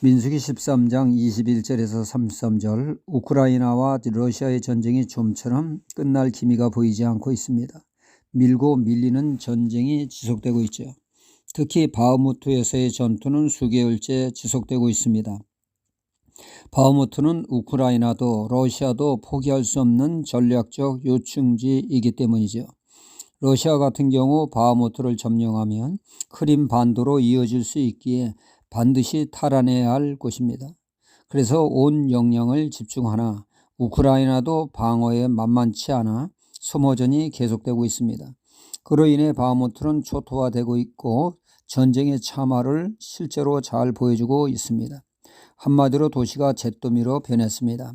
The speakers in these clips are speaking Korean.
민수기 13장 21절에서 33절 우크라이나와 러시아의 전쟁이 좀처럼 끝날 기미가 보이지 않고 있습니다. 밀고 밀리는 전쟁이 지속되고 있죠. 특히 바흐무트에서의 전투는 수개월째 지속되고 있습니다. 바흐무트는 우크라이나도 러시아도 포기할 수 없는 전략적 요충지이기 때문이죠. 러시아 같은 경우 바흐무트를 점령하면 크림 반도로 이어질 수 있기에 반드시 탈환해야 할 곳입니다. 그래서 온 역량을 집중하나 우크라이나도 방어에 만만치 않아 소모전이 계속되고 있습니다. 그로 인해 바흐무트는 초토화되고 있고 전쟁의 참화를 실제로 잘 보여주고 있습니다. 한마디로 도시가 잿더미로 변했습니다.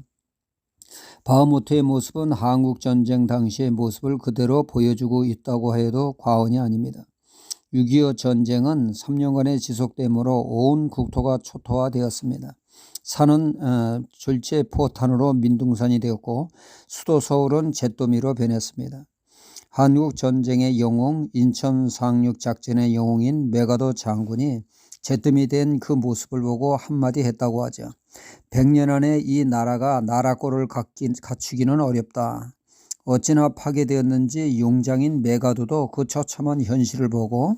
바흐무트의 모습은 한국 전쟁 당시의 모습을 그대로 보여주고 있다고 해도 과언이 아닙니다. 6.25 전쟁은 3년간의 지속됨으로 온 국토가 초토화되었습니다. 산은 어, 졸제 포탄으로 민둥산이 되었고 수도 서울은 잿더미로 변했습니다. 한국 전쟁의 영웅 인천 상륙 작전의 영웅인 메가도 장군이 잿더미 된 그 모습을 보고 한마디 했다고 하죠. 100년 안에 이 나라가 나라꼴을 갖추기는 어렵다. 어찌나 파괴되었는지 용장인 메가도도 그 처참한 현실을 보고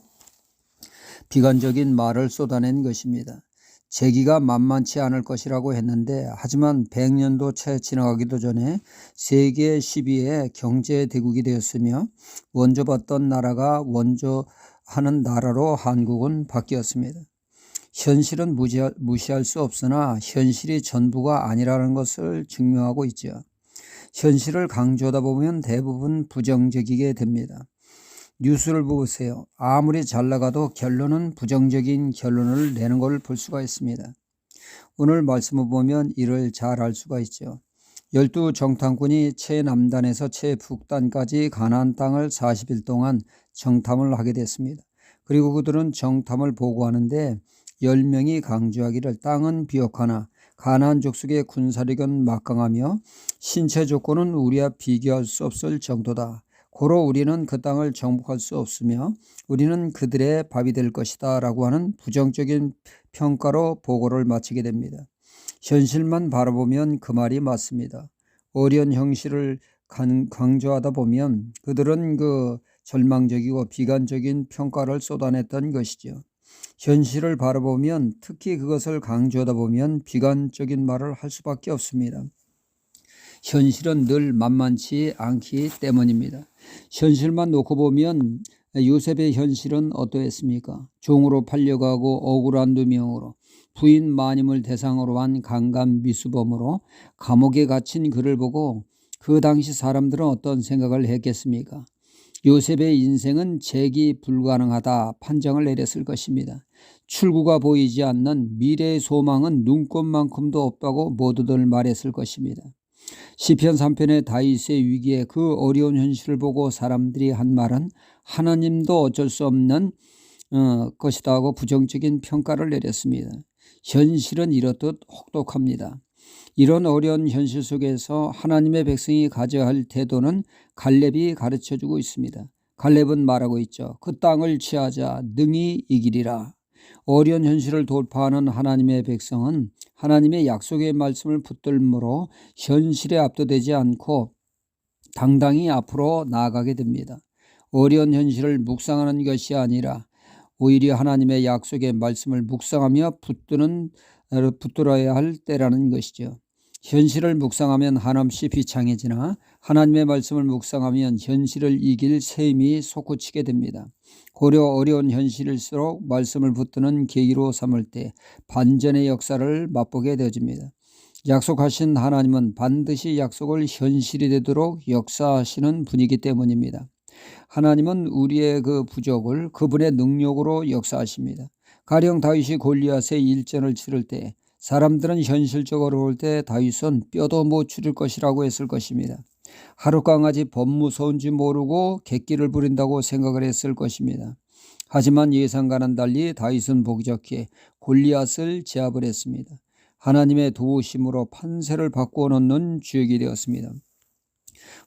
비관적인 말을 쏟아낸 것입니다. 재기가 만만치 않을 것이라고 했는데 하지만 100년도 채 지나가기도 전에 세계 10위의 경제 대국이 되었으며 원조 받던 나라가 원조 하는 나라로 한국은 바뀌었습니다. 현실은 무시할 수 없으나 현실이 전부가 아니라는 것을 증명하고 있죠. 현실을 강조하다 보면 대부분 부정적이게 됩니다. 뉴스를 보세요. 아무리 잘 나가도 결론은 부정적인 결론을 내는 걸 볼 수가 있습니다. 오늘 말씀을 보면 이를 잘 알 수가 있죠. 열두 정탐꾼이 최남단에서 최북단까지 가나안 땅을 40일 동안 정탐을 하게 됐습니다. 그리고 그들은 정탐을 보고하는데 10명이 강조하기를 땅은 비옥하나 가나안 족속의 군사력은 막강하며 신체 조건은 우리와 비교할 수 없을 정도다. 고로 우리는 그 땅을 정복할 수 없으며 우리는 그들의 밥이 될 것이다 라고 하는 부정적인 평가로 보고를 마치게 됩니다. 현실만 바라보면 그 말이 맞습니다. 어려운 형실을 강조하다 보면 그들은 그 절망적이고 비관적인 평가를 쏟아냈던 것이죠. 현실을 바라보면 특히 그것을 강조하다 보면 비관적인 말을 할 수밖에 없습니다. 현실은 늘 만만치 않기 때문입니다. 현실만 놓고 보면 요셉의 현실은 어떠했습니까? 종으로 팔려가고 억울한 누명으로 부인 마님을 대상으로 한 강간 미수범으로 감옥에 갇힌 그를 보고 그 당시 사람들은 어떤 생각을 했겠습니까? 요셉의 인생은 재기 불가능하다 판정을 내렸을 것입니다. 출구가 보이지 않는 미래의 소망은 눈꽃만큼도 없다고 모두들 말했을 것입니다. 시편 3편의 다윗의 위기에 그 어려운 현실을 보고 사람들이 한 말은 하나님도 어쩔 수 없는 어, 것이다 하고 부정적인 평가를 내렸습니다. 현실은 이렇듯 혹독합니다. 이런 어려운 현실 속에서 하나님의 백성이 가져야 할 태도는 갈렙이 가르쳐 주고 있습니다. 갈렙은 말하고 있죠. 그 땅을 취하자 능히 이기리라. 어려운 현실을 돌파하는 하나님의 백성은 하나님의 약속의 말씀을 붙들므로 현실에 압도되지 않고 당당히 앞으로 나아가게 됩니다. 어려운 현실을 묵상하는 것이 아니라 오히려 하나님의 약속의 말씀을 묵상하며 붙드는 붙들어야 할 때라는 것이죠. 현실을 묵상하면 한없이 비창해지나 하나님의 말씀을 묵상하면 현실을 이길 셈이 솟구치게 됩니다. 고려 어려운 현실일수록 말씀을 붙드는 계기로 삼을 때 반전의 역사를 맛보게 되어집니다. 약속하신 하나님은 반드시 약속을 현실이 되도록 역사하시는 분이기 때문입니다. 하나님은 우리의 그 부족을 그분의 능력으로 역사하십니다. 가령 다윗이 골리앗의 일전을 치를 때 사람들은 현실적으로 볼 때 다윗은 뼈도 못 추릴 것이라고 했을 것입니다. 하룻강아지 법무서운지 모르고 객기를 부린다고 생각을 했을 것입니다. 하지만 예상과는 달리 다윗은 보기 좋게 골리앗을 제압을 했습니다. 하나님의 도우심으로 판세를 바꾸어 놓는 주역이 되었습니다.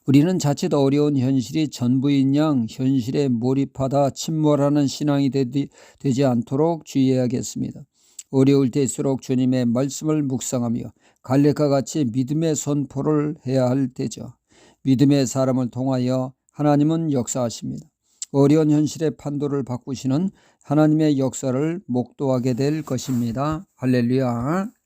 우리는 자칫 어려운 현실이 전부인 양 현실에 몰입하다 침몰하는 신앙이 되지 않도록 주의해야겠습니다. 어려울 때일수록 주님의 말씀을 묵상하며 갈렙과 같이 믿음의 선포를 해야 할 때죠. 믿음의 사람을 통하여 하나님은 역사하십니다. 어려운 현실의 판도를 바꾸시는 하나님의 역사를 목도하게 될 것입니다. 할렐루야.